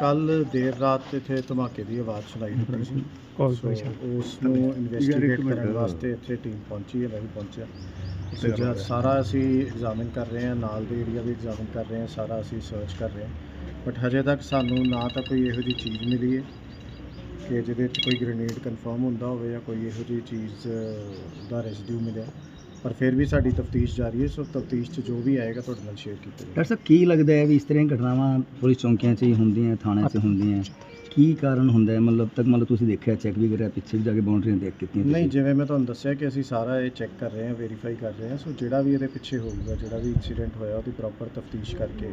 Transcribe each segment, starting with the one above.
ਕੱਲ ਦੇਰ ਰਾਤ ਇੱਥੇ ਧਮਾਕੇ ਦੀ ਆਵਾਜ਼ ਸੁਣਾਈ ਦਿੱਤੀ ਸੀ। ਉਸ ਨੂੰ ਇਨਵੈਸਟੀਗੇਟ ਕਰਨ ਵਾਸਤੇ ਇੱਥੇ ਟੀਮ ਪਹੁੰਚੀ ਹੈ ਮੈਂ ਵੀ ਪਹੁੰਚਿਆ। ਤੇ ਜਦ ਸਾਰਾ ਅਸੀਂ ਐਗਜ਼ਾਮਿਨ ਕਰ ਰਹੇ ਹਾਂ ਨਾਲ ਦੇ ਏਰੀਆ ਵੀ ਐਗਜ਼ਾਮਿਨ ਕਰ ਰਹੇ ਹਾਂ ਸਾਰਾ ਅਸੀਂ ਸਰਚ ਕਰ ਰਹੇ ਹਾਂ। ਬਟ ਹਜੇ ਤੱਕ ਸਾਨੂੰ ਨਾ ਤਾਂ ਕੋਈ ਇਹੋ ਜਿਹੀ ਚੀਜ਼ ਮਿਲੀ ਹੈ ਕਿ ਜਿਹਦੇ ਵਿੱਚ ਕੋਈ ਗ੍ਰੇਨੇਡ ਕਨਫਰਮ ਹੁੰਦਾ ਹੋਵੇ ਜਾਂ ਕੋਈ ਇਹੋ ਜਿਹੀ ਚੀਜ਼ ਦਾ ਰੈਜ਼ੀਡਿਊ ਮਿਲਿਆ। ਪਰ ਫਿਰ ਵੀ ਸਾਡੀ ਤਫਤੀਸ਼ ਜਾਰੀ ਹੈ ਸੋ ਤਫਤੀਸ਼ 'ਚ ਜੋ ਵੀ ਆਏਗਾ ਤੁਹਾਡੇ ਨਾਲ ਸ਼ੇਅਰ ਕੀਤਾ ਜਾਏਗਾ। ਡਾਕਟਰ ਸਾਹਿਬ ਕੀ ਲੱਗਦਾ ਹੈ ਵੀ ਇਸ ਤਰ੍ਹਾਂ ਦੀਆਂ ਘਟਨਾਵਾਂ ਪੁਲਿਸ ਚੌਂਕੀਆਂ 'ਚ ਹੀ ਹੁੰਦੀਆਂ ਥਾਣਿਆਂ 'ਚ ਹੁੰਦੀਆਂ? ਕੀ ਕਾਰਨ ਹੁੰਦਾ ਹੈ? ਮਤਲਬ ਤੱਕ ਮਤਲਬ ਤੁਸੀਂ ਦੇਖਿਆ ਚੈੱਕ ਵੀ ਕਰਿਆ ਪਿੱਛੇ ਵੀ ਜਾ ਕੇ ਬਾਉਂਡਰੀਆਂ ਦੇਖ ਕੀਤੀਆਂ ਨਹੀਂ? ਜਿਵੇਂ ਮੈਂ ਤੁਹਾਨੂੰ ਦੱਸਿਆ ਕਿ ਅਸੀਂ ਸਾਰਾ ਇਹ ਚੈੱਕ ਕਰ ਰਹੇ ਹਾਂ ਵੈਰੀਫਾਈ ਕਰ ਰਹੇ ਹਾਂ ਸੋ ਜਿਹੜਾ ਵੀ ਇਹਦੇ ਪਿੱਛੇ ਹੋਊਗਾ ਜਿਹੜਾ ਵੀ ਇਨਸੀਡੈਂਟ ਹੋਇਆ ਉਹਦੀ ਪ੍ਰੋਪਰ ਤਫਤੀਸ਼ ਕਰਕੇ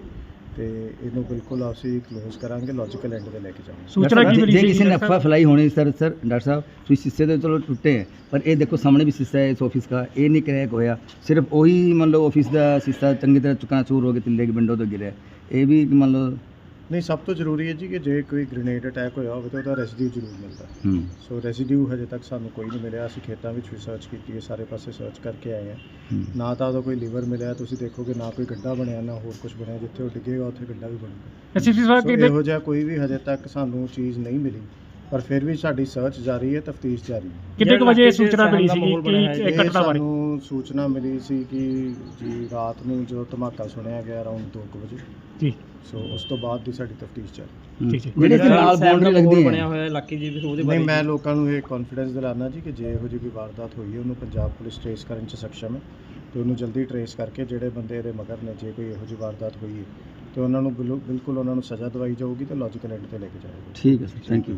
ਤੇ ਇਹਨੂੰ ਬਿਲਕੁਲ ਅਸੀਂ ਕਲੋਜ਼ ਕਰਾਂਗੇ ਲੌਜੀਕਲ ਐਂਡ ਤੇ ਲੈ ਕੇ ਜਾਵਾਂਗੇ। ਸੂਚਨਾ ਕੀ ਮਿਲੀ ਜੇ ਕਿਸੇ ਨੇ ਅਫਵਾਹ ਫੈਲਾਈ ਹੋਣੀ ਸਰ ਸਰ ਡਾਕਟਰ ਸਾਹਿਬ ਤੁਸੀਂ ਸ਼ੀਸ਼ੇ ਦੇ ਚਲੋ ਟੁੱਟੇ ਹੈ ਪਰ ਇਹ ਦੇਖੋ ਸਾਹਮਣੇ ਵੀ ਸ਼ੀਸ਼ਾ ਹੈ ਇਸ ਆਫਿਸ ਦਾ ਇਹ ਨਹੀਂ ਕਰੈਕ ਹੋਇਆ। ਸਿਰਫ ਉਹੀ ਮੰਨ ਲਓ ਆਫਿਸ ਦਾ ਸ਼ੀਸ਼ਾ ਚੰਗੀ ਤਰ੍ਹਾਂ ਚੁਕਣਾ ਚੂਰ ਹੋ ਕੇ ਤਿੱਲੇ ਦੀ ਵਿੰਡੋ ਤੋਂ ਗਿਰਿਆ। ਇਹ ਵੀ ਮੰਨ ਲਓ ਨਹੀਂ ਸਭ ਤੋਂ ਜ਼ਰੂਰੀ ਹੈ ਜੀ ਕਿ ਜੇ ਕੋਈ ਗ੍ਰੇਨੇਡ ਅਟੈਕ ਹੋਇਆ ਹੋਵੇ ਤਾਂ ਉਹਦਾ ਰੈਜ਼ੀਡਿਊ ਜ਼ਰੂਰ ਮਿਲਦਾ। ਹੂੰ। ਸੋ ਰੈਜ਼ੀਡਿਊ ਹਜੇ ਤੱਕ ਸਾਨੂੰ ਕੋਈ ਨਹੀਂ ਮਿਲਿਆ। ਅਸੀਂ ਖੇਤਾਂ ਵਿੱਚ ਵੀ ਸਰਚ ਕੀਤੀ ਹੈ ਸਾਰੇ ਪਾਸੇ ਸਰਚ ਕਰਕੇ ਆਏ ਹਾਂ। ਨਾ ਤਾਂ ਉਹਦਾ ਕੋਈ ਲੀਵਰ ਮਿਲਿਆ ਤੁਸੀਂ ਦੇਖੋਗੇ ਨਾ ਕੋਈ ਗੱਡਾ ਬਣਿਆ ਨਾ ਹੋਰ ਕੁਝ ਬਣਿਆ। ਜਿੱਥੇ ਉਹ ਡਿੱਗੇਗਾ ਉੱਥੇ ਗੱਡਾ ਵੀ ਬਣੂਗਾ। ਐਸਐਸਪੀ ਸਾਹਿਬ ਸੋ ਕਿਤੇ ਇਹੋ ਜਿਹਾ ਕੋਈ ਵੀ ਹਜੇ ਤੱਕ ਸਾਨੂੰ ਚੀਜ਼ ਨਹੀਂ ਮਿਲੀ। ਪਰ ਫਿਰ ਵੀ ਸਾਡੀ ਸਰਚ ਜਾਰੀ ਹੈ ਤਫਤੀਸ਼ ਜਾਰੀ ਹੈ। ਕਿੰਨੇ ਕੁ ਵਜੇ ਸੂਚਨਾ ਮਿਲੀ ਸੀ ਕਿ ਇਹ ਘਟਨਾ ਬਾਰੇ? ਸਾਨੂੰ ਸੂਚਨਾ ਮਿਲੀ ਸੀ ਕਿ ਜੀ ਰਾਤ ਨੂੰ ਜੋ ਧਮਾਕਾ ਸੁਣਿਆ ਗਿਆ ਅਰਾਊਂਡ 2 ਵਜੇ। ਜੀ। ਸੋ ਉਸ ਤੋਂ ਬਾਅਦ ਦੀ ਸਾਡੀ ਤਫਤੀਸ਼ ਚੱਲ ਹੂੰ। ਠੀਕ ਹੈ। ਜਿਹੜੇ ਨਾਲ ਬਾਉਂਡਰੀ ਲੱਗਦੀ ਹੈ। ਬਣਿਆ ਹੋਇਆ ਇਲਾਕੇ ਜੀ ਫਿਰ ਉਹਦੇ ਨਹੀਂ ਬਾਰੇ ਮੈਂ ਲੋਕਾਂ ਨੂੰ ਇਹ ਕੌਨਫੀਡੈਂਸ ਦਿਲਾਨਾ ਜੀ ਕਿ ਜੇ ਇਹੋ ਜਿਹੀ ਕੋਈ ਵਾਰਦਾਤ ਹੋਈ ਹੈ ਉਹਨੂੰ ਪੰਜਾਬ ਪੁਲਿਸ ਟ੍ਰੇਸ ਕਰਨ 'ਚ ਸક્ષਮ ਹੈ। ਤੇ ਉਹਨੂੰ ਜਲਦੀ ਟ੍ਰੇਸ ਕਰਕੇ ਜਿਹੜੇ ਬੰਦੇ ਇਹਦੇ ਮਗਰ ਨੇ ਜੇ ਕੋਈ ਇਹੋ ਜਿਹੀ ਵਾਰਦਾਤ ਹੋਈ ਹੈ ਤੇ ਉਹਨਾਂ ਨੂੰ ਬਿਲਕੁਲ ਬਿਲਕੁਲ ਉਹਨਾਂ ਨੂੰ ਸਜ਼ਾ ਦਵਾਈ ਜਾਊਗੀ ਤੇ ਲੌਜੀਕਲ ਐਂਡ ਤੇ ਲੈ ਕੇ ਜਾਏਗਾ ਠੀਕ ਹੈ ਸਰ ਥੈਂਕ ਯੂ